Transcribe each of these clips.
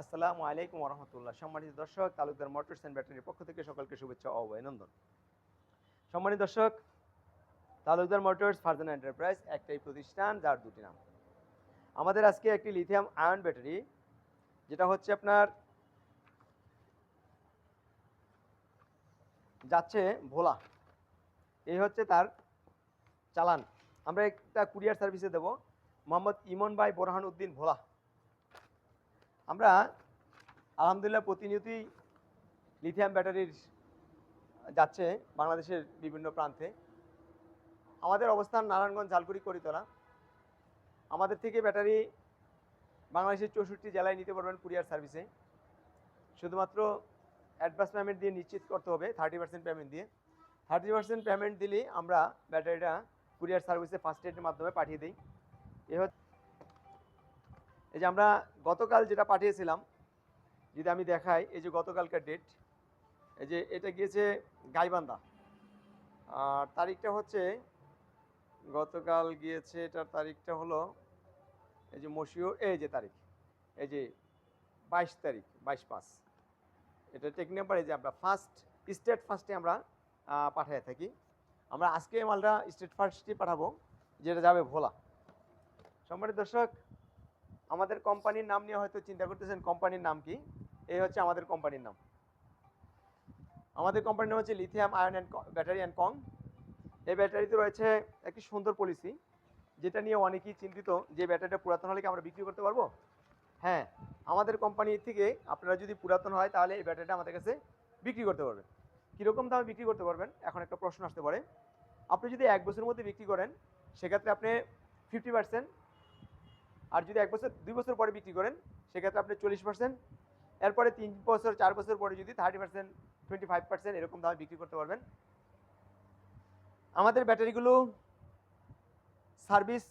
আসসালামু আলাইকুম রহমতুল্লাহ সম্মানিত দর্শক, তালুকদার মোটরস অ্যান্ড ব্যাটারির পক্ষ থেকে সকলকে শুভেচ্ছা ও অভিনন্দন। সম্মানিত দর্শক, তালুকদার মোটরস ফারজানা এন্টারপ্রাইজ একটাই প্রতিষ্ঠান, যার দুটি নাম। আমাদের আজকে একটি লিথিয়াম আয়ন ব্যাটারি, যেটা হচ্ছে আপনার যাচ্ছে ভোলা। এই হচ্ছে তার চালান। আমরা একটা কুরিয়ার সার্ভিসে দেব, মোহাম্মদ ইমন ভাই বোরহান উদ্দিন ভোলা। আমরা আলহামদুলিল্লাহ প্রতিনিয়তই লিথিয়াম ব্যাটারির যাচ্ছে বাংলাদেশের বিভিন্ন প্রান্তে। আমাদের অবস্থান নারায়ণগঞ্জ, ঝালকুড়ি, করিতলা। আমাদের থেকে ব্যাটারি বাংলাদেশের চৌষট্টি জেলায় নিতে পারবেন কুরিয়ার সার্ভিসে। শুধুমাত্র অ্যাডভান্স পেমেন্ট দিয়ে নিশ্চিত করতে হবে থার্টি পার্সেন্ট পেমেন্ট দিয়ে। থার্টি পার্সেন্ট পেমেন্ট দিলেই আমরা ব্যাটারিটা কুরিয়ার সার্ভিসে ফার্স্ট এডের মাধ্যমে পাঠিয়ে দিই। এ হচ্ছে এই যে আমরা গতকাল যেটা পাঠিয়েছিলাম, যদি আমি দেখাই, এই যে গতকালকার ডেট এই যে এটা গিয়েছে গাইবান্ধা। আর তারিখটা হচ্ছে, গতকাল গিয়েছে এটার তারিখটা হলো, এই যে মশিউর, এই যে তারিখ, এই যে বাইশ তারিখ, বাইশ পাঁচ। এটা টেক নাম্বার এই যে আমরা ফার্স্ট স্টেট ফার্স্টে আমরা পাঠিয়ে থাকি। আমরা আজকে মালটা স্টেট ফার্স্টে পাঠাবো, যেটা যাবে ভোলা। সম্মানিত দর্শক আমাদের কোম্পানির নাম নিয়ে হয়তো চিন্তা করতেছেন, কোম্পানির নাম কি? এই হচ্ছে আমাদের কোম্পানির নাম। আমাদের কোম্পানির নাম হচ্ছে lithium ion and battery and কং এই ব্যাটারিতে রয়েছে একটি সুন্দর পলিসি যেটা নিয়ে অনেকেই চিন্তিত যে ব্যাটারিটা পুরাতন হলে কি আমরা বিক্রি করতে পারব? হ্যাঁ আমাদের কোম্পানি থেকে আপনারা যদি পুরাতন হয়, তাহলে এই ব্যাটারিটা আমাদের কাছে বিক্রি করতে পারবেন। কীরকম দামে বিক্রি করতে পারবেন? এখন একটা প্রশ্ন আসতে পারে। আপনি যদি এক বছরের মধ্যে বিক্রি করেন, সেক্ষেত্রে আপনি ফিফটি পার্সেন্ট আর যদি এক বছর, দুই বছর পরে বিক্রি করেন, সেক্ষেত্রে আপনি চল্লিশ পার্সেন্ট এরপরে তিন বছর, চার বছর পরে যদি thirty percent twenty five percent এরকম দামে বিক্রি করতে পারবেন। আমাদের ব্যাটারিগুলো সার্ভিস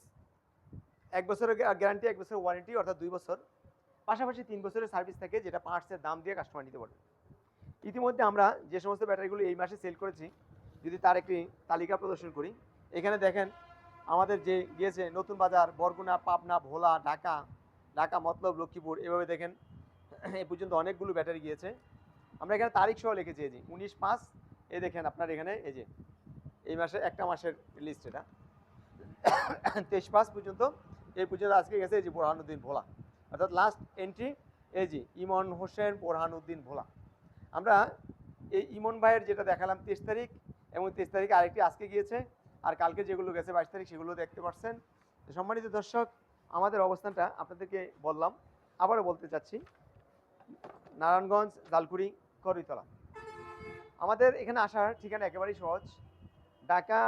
এক বছরের গ্যারান্টি, এক বছরের ওয়ারেন্টি, অর্থাৎ দুই বছর। পাশাপাশি তিন বছরের সার্ভিস থাকে, যেটা পার্টসের দাম দিয়ে কাস্টমার নিতে পারবে। ইতিমধ্যে আমরা যে সমস্ত ব্যাটারিগুলো এই মাসে সেল করেছি, যদি তার একটি তালিকা প্রদর্শন করি, এখানে দেখেন আমাদের যে গিয়েছে নতুন বাজার, বরগুনা, পাবনা, ভোলা, ঢাকা ঢাকা, মতলব, লক্ষ্মীপুর, এভাবে দেখেন, এ পর্যন্ত অনেকগুলো ব্যাটারি গিয়েছে। আমরা এখানে তারিখ সহ লিখেছি, এই যে উনিশ পাঁচ, এই দেখেন আপনার এখানে, এই যে, এই মাসে একটা মাসের লিস্ট এটা। তেইশ পাঁচ পর্যন্ত, এই পর্যন্ত আজকে গেছে, এই যে বোরহানুদ্দিন ভোলা। অর্থাৎ লাস্ট এন্ট্রি এই যে, ইমন হোসেন বোরহানুদ্দিন ভোলা। আমরা এই ইমন ভাইয়ের যেটা দেখালাম তেইশ তারিখ, এবং তেইশ তারিখে আরেকটি আজকে গিয়েছে আর কালকে যেগুলো গেছে বাইশ তারিখ সেগুলো দেখতে পাচ্ছেন সম্মানিত দর্শক, আমাদের অবস্থানটা আপনাদেরকে বললাম। আবারও বলতে চাচ্ছি, নারায়ণগঞ্জ, জালকুড়ি করইতলা আমাদের এখানে আসার ঠিকানা একেবারেই সহজ। ঢাকা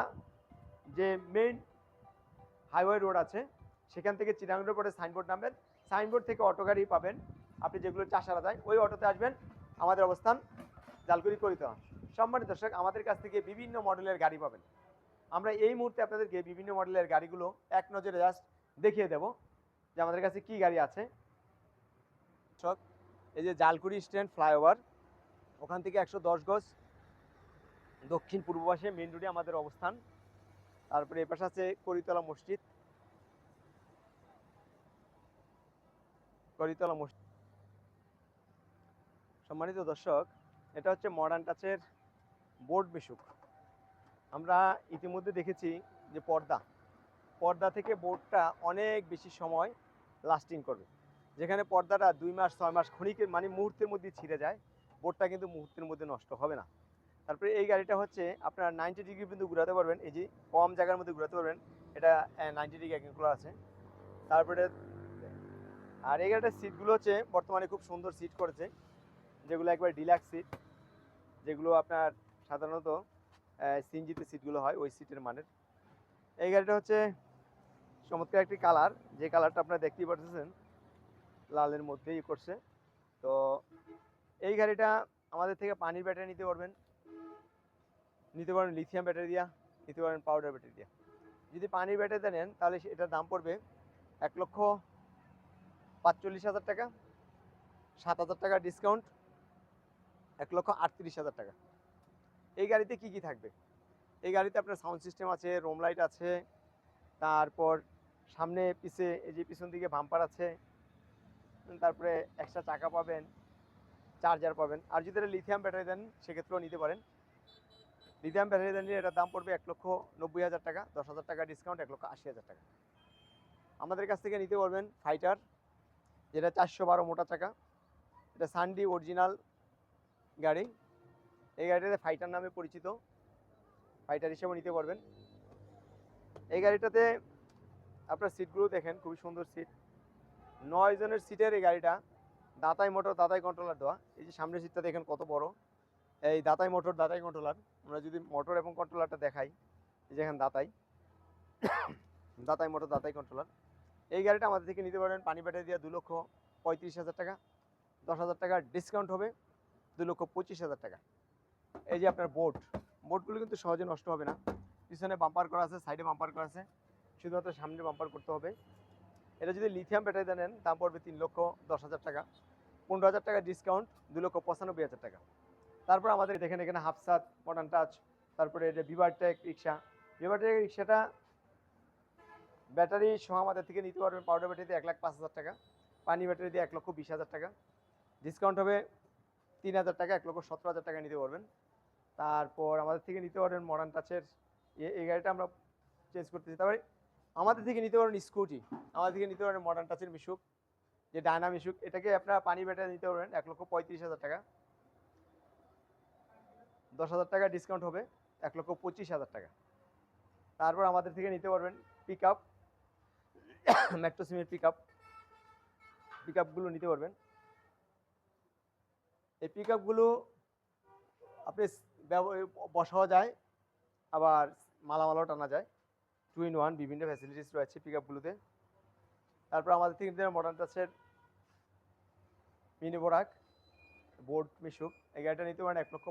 যে মেইন হাইওয়ে রোড আছে, সেখান থেকে চিরাং রোড সাইনবোর্ড নামবেন। সাইনবোর্ড থেকে অটো গাড়ি পাবেন। আপনি যেগুলো চাষারা যায়, ওই অটোতে আসবেন। আমাদের অবস্থান জালকুড়ি করিতলা সম্মানিত দর্শক, আমাদের কাছ থেকে বিভিন্ন মডেলের গাড়ি পাবেন। আমরা এই মুহূর্তে আপনাদেরকে বিভিন্ন মডেলের গাড়িগুলো এক নজরে জাস্ট দেখিয়ে দেব যে আমাদের কাছে কি গাড়ি আছে। দর্শক, এই যে জালকুড়ি স্ট্যান্ড ফ্লাইওভার ওখান থেকে একশো দশ গজ দক্ষিণ পূর্ব পাশে মেন রোডে আমাদের অবস্থান। তারপরে এপাশে আছে করিতলা মসজিদ। করিতলা মসজিদ। সম্মানিত দর্শক এটা হচ্ছে মডার্ন টাচের বোর্ড মিশুক। আমরা ইতিমধ্যে দেখেছি যে পর্দা পর্দা থেকে বোর্ডটা অনেক বেশি সময় লাস্টিং করবে। যেখানে পর্দাটা দুই মাস, ছয় মাস ক্ষণিকের মানে মুহূর্তের মধ্যে ছিঁড়ে যায় বোর্ডটা কিন্তু মুহূর্তের মধ্যে নষ্ট হবে না। তারপরে এই গাড়িটা হচ্ছে আপনার নাইনটি ডিগ্রি কিন্তু ঘুরাতে পারবেন, এই যে কম জায়গার মধ্যে ঘুরাতে পারবেন, এটা নাইনটি ডিগ্রি খোলা আছে। তারপরে, আর এই গাড়িটার সিটগুলো হচ্ছে বর্তমানে খুব সুন্দর সিট করেছে, যেগুলো একবার ডিলাক্স সিট যেগুলো আপনার সাধারণত সিনজিতে সিটগুলো হয়, ওই সিটের মানের। এই গাড়িটা হচ্ছে চমৎকার একটি কালার। যে কালারটা আপনারা দেখতেই পাচ্ছেন লালের মধ্যেই করছে। তো এই গাড়িটা আমাদের থেকে পানির ব্যাটারি নিতে পারবেন। নিতে পারেন লিথিয়াম ব্যাটারি দিয়া, নিতে পারেন পাউডার ব্যাটারি দিয়া। যদি পানির ব্যাটারিটা নেন, তাহলে এটার দাম পড়বে এক লক্ষ পাঁচচল্লিশ হাজার টাকা, সাত হাজার টাকা ডিসকাউন্ট এক লক্ষ আটত্রিশ হাজার টাকা। এই গাড়িতে কি কি থাকবে? এই গাড়িতে আপনার সাউন্ড সিস্টেম আছে রোম লাইট আছে, তারপর সামনে পিছে এই যে পিছন দিকে বাম্পার আছে, তারপরে এক্সট্রা চাকা পাবেন চার্জার পাবেন। আর যদি এটা লিথিয়াম ব্যাটারি দেন, সেক্ষেত্রেও নিতে পারেন। লিথিয়াম ব্যাটারি দেন এটার দাম পড়বে এক লক্ষ নব্বই হাজার টাকা, দশ হাজার টাকা ডিসকাউন্ট এক লক্ষ আশি হাজার টাকা। আমাদের কাছ থেকে নিতে পারবেন ফাইটার যেটা চারশো বারো মোটা চাকা। এটা সানডি অরিজিনাল গাড়ি। এই গাড়িটাতে ফাইটার নামে পরিচিত। ফাইটার হিসেবে নিতে পারবেন। এই গাড়িটাতে আপনার সিটগুলো দেখেন, খুবই সুন্দর সিট নয় জনের সিটের এই গাড়িটা। দাতাই মোটর দাতাই কন্ট্রোলার দেওয়া। এই যে সামনের সিটটা দেখেন কত বড়। এই দাতাই মোটর দাতাই কন্ট্রোলার আমরা যদি মোটর এবং কন্ট্রোলারটা দেখাই, এই যে এখানে দাতাই। দাতাই মোটর দাতাই কন্ট্রোলার এই গাড়িটা আমাদের থেকে নিতে পারেন পানি ব্যাটারি দিয়ে দু লক্ষ পঁয়ত্রিশ হাজার টাকা। দশ হাজার টাকা ডিসকাউন্ট হবে। দু লক্ষ পঁচিশ হাজার টাকা। এই যে আপনার বোট বোটগুলো কিন্তু সহজে নষ্ট হবে না। পিছনে বাম্পার করা আছে সাইডে বাম্পার করা আছে। শুধুমাত্র সামনে বাম্পার করতে হবে। এটা যদি লিথিয়াম ব্যাটারি নেন, দাম পড়বে তিন লক্ষ দশ হাজার টাকা। পনেরো হাজার টাকা ডিসকাউন্ট দু লক্ষ পঁচানব্বই হাজার টাকা। তারপর আমাদের দেখেন এখানে হাফসাত মডার্ন টাচ তারপরে এটা বিভারটেক রিক্সা। বিভারটেক রিক্সাটা ব্যাটারি সহ আমাদের থেকে নিতে পারবেন পাউডার ব্যাটারিতে এক লাখ পাঁচ হাজার টাকা। পানি ব্যাটারি দিয়ে এক লক্ষ বিশ হাজার টাকা। ডিসকাউন্ট হবে তিন হাজার টাকা, এক লক্ষ সতেরো হাজার টাকা নিতে পারবেন। তারপর আমাদের থেকে নিতে পারবেন মডার্ন টাচের এই গাড়িটা আমরা চেঞ্জ করতেছি তারপরে আমাদের থেকে নিতে পারবেন স্কুটি আমাদের থেকে নিতে পারবেন মডার্ন টাচের মিশুক যে ডায়না মিশুক এটাকে আপনারা পানি ব্যাটারি নিতে পারবেন এক লক্ষ পঁয়ত্রিশ হাজার টাকা। দশ হাজার টাকা ডিসকাউন্ট হবে, এক লক্ষ পঁচিশ হাজার টাকা। তারপর আমাদের থেকে নিতে পারবেন pick up metro pick up pick আপগুলো নিতে পারবেন। এই পিক আপগুলো আপনি বসাও যায়, আবার মালামালও টানা যায়। টু ইন ওয়ান বিভিন্ন ফ্যাসিলিটিস রয়েছে পিক আপগুলোতে তারপর আমাদের থেকে নিতে মডার্ন টাচের মিনি বোরাক বোর্ড মিশুক। এই গাড়িটা নিতে পারেন এক লক্ষ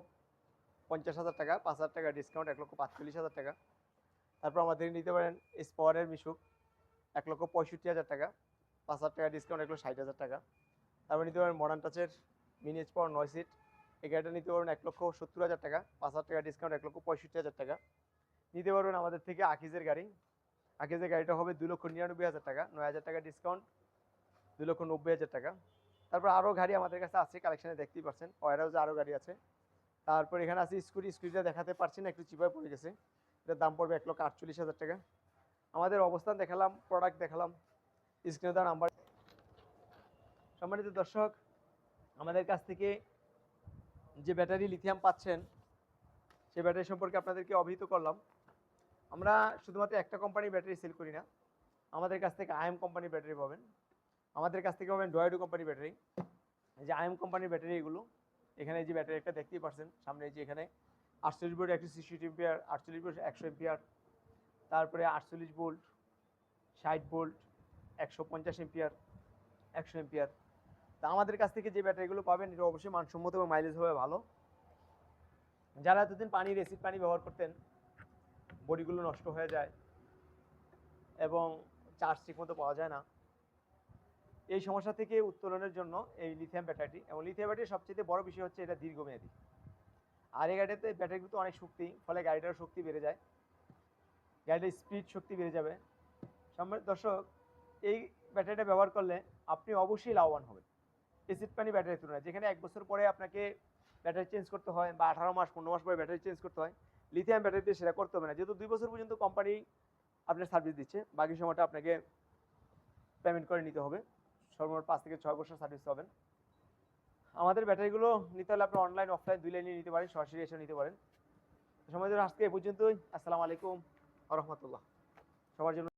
পঞ্চাশ হাজার টাকা, পাঁচ হাজার টাকা ডিসকাউন্ট এক লক্ষ পাঁচচল্লিশ হাজার টাকা। তারপর আমাদের নিতে পারেন স্পাওয়ারের মিশুক, এক লক্ষ পঁয়ষট্টি হাজার টাকা, পাঁচ হাজার টাকা ডিসকাউন্ট এক লক্ষ ষাট হাজার টাকা। তারপর নিতে পারেন মডার্ন টাচের মিনি পাওয়ার নয় সিট এই গাড়িটা নিতে পারবেন এক লক্ষ সত্তর হাজার টাকা, পাঁচ হাজার টাকা ডিসকাউন্ট এক লক্ষ পঁয়ষট্টি হাজার টাকা। নিতে পারবেন আমাদের থেকে আকিজের গাড়ি। আকিজের গাড়িটা হবে দু লক্ষ নিরানব্বই হাজার টাকা, নয় হাজার টাকা ডিসকাউন্ট দু লক্ষ নব্বই হাজার টাকা। তারপর আরও গাড়ি আমাদের কাছে আছে কালেকশানে দেখতেই পাচ্ছেন ওয়ার হাউসে আরও গাড়ি আছে। তারপর এখানে আছে স্কুটি স্কুটিটা দেখাতে পারছি না, একটু চিপায় পড়ে গেছে। এটার দাম পড়বে এক লক্ষ আটচল্লিশ হাজার টাকা। আমাদের অবস্থান দেখালাম প্রোডাক্ট দেখালাম। স্ক্রিনে দেওয়া নাম্বার সম্মানিত দর্শক আমাদের কাছ থেকে যে ব্যাটারি লিথিয়াম পাচ্ছেন সেই ব্যাটারি সম্পর্কে আপনাদেরকে অবহিত করলাম। আমরা শুধুমাত্র একটা কোম্পানির ব্যাটারি সেল করি না, আমাদের কাছ থেকে আইএম কোম্পানির ব্যাটারি পাবেন। আমাদের কাছ থেকে পাবেন ডয়েডো কোম্পানির ব্যাটারি। যে আইএম কোম্পানির ব্যাটারি এগুলো, এখানে যে ব্যাটারি একটা দেখতেই পাচ্ছেন সামনে যে এখানে আটচল্লিশ ভোল্ট, একশো সিক্সটি এম্পিয়ার আটচল্লিশ ভোল্ট, একশো এম্পিয়ার তারপরে আটচল্লিশ ভোল্ট, ষাট ভোল্ট, একশো পঞ্চাশ এম্পিয়ার একশো এম্পিয়ার তা আমাদের কাছ থেকে যে ব্যাটারিগুলো পাবেন, এটা অবশ্যই মানসম্মত এবং মাইলেজ হবে ভালো। যারা এতদিন পানির এসিড পানি ব্যবহার করতেন বডিগুলো নষ্ট হয়ে যায় এবং চার্জ ঠিকমতো পাওয়া যায় না। এই সমস্যা থেকে উত্তোলনের জন্য এই লিথিয়াম ব্যাটারিটি এবং লিথিয়াম ব্যাটারির সবচেয়ে বড় বিষয় হচ্ছে এটা দীর্ঘমেয়াদী। আর এই গাড়িতে ব্যাটারিগুলো তো অনেক শক্তি, ফলে গাড়িটার শক্তি বেড়ে যায়। গাড়িটার স্পিড শক্তি বেড়ে যাবে। দর্শক, এই ব্যাটারিটা ব্যবহার করলে আপনি অবশ্যই লাভবান হবেন। এসিড পানি ব্যাটারির তুলনায়, যেখানে এক বছর পরে আপনাকে ব্যাটারি চেঞ্জ করতে হয় বা আঠারো মাস, পনেরো মাস পরে ব্যাটারি চেঞ্জ করতে হয় লিথিয়াম ব্যাটারিতে সেটা করতে হবে না। যেহেতু দুই বছর পর্যন্ত কোম্পানি আপনার সার্ভিস দিচ্ছে, বাকি সময়টা আপনাকে পেমেন্ট করে নিতে হবে। সর্বমোট পাঁচ থেকে ছয় বছর সার্ভিস পাবেন। আমাদের ব্যাটারিগুলো নিতে হলে আপনি অনলাইন অফলাইন দুই লাইনে নিতে পারেন, সরাসরি এসে নিতে পারেন। সময় আজকে এ পর্যন্তই। আসসালামু আলাইকুম রহমতুল্লাহ। সবার জন্য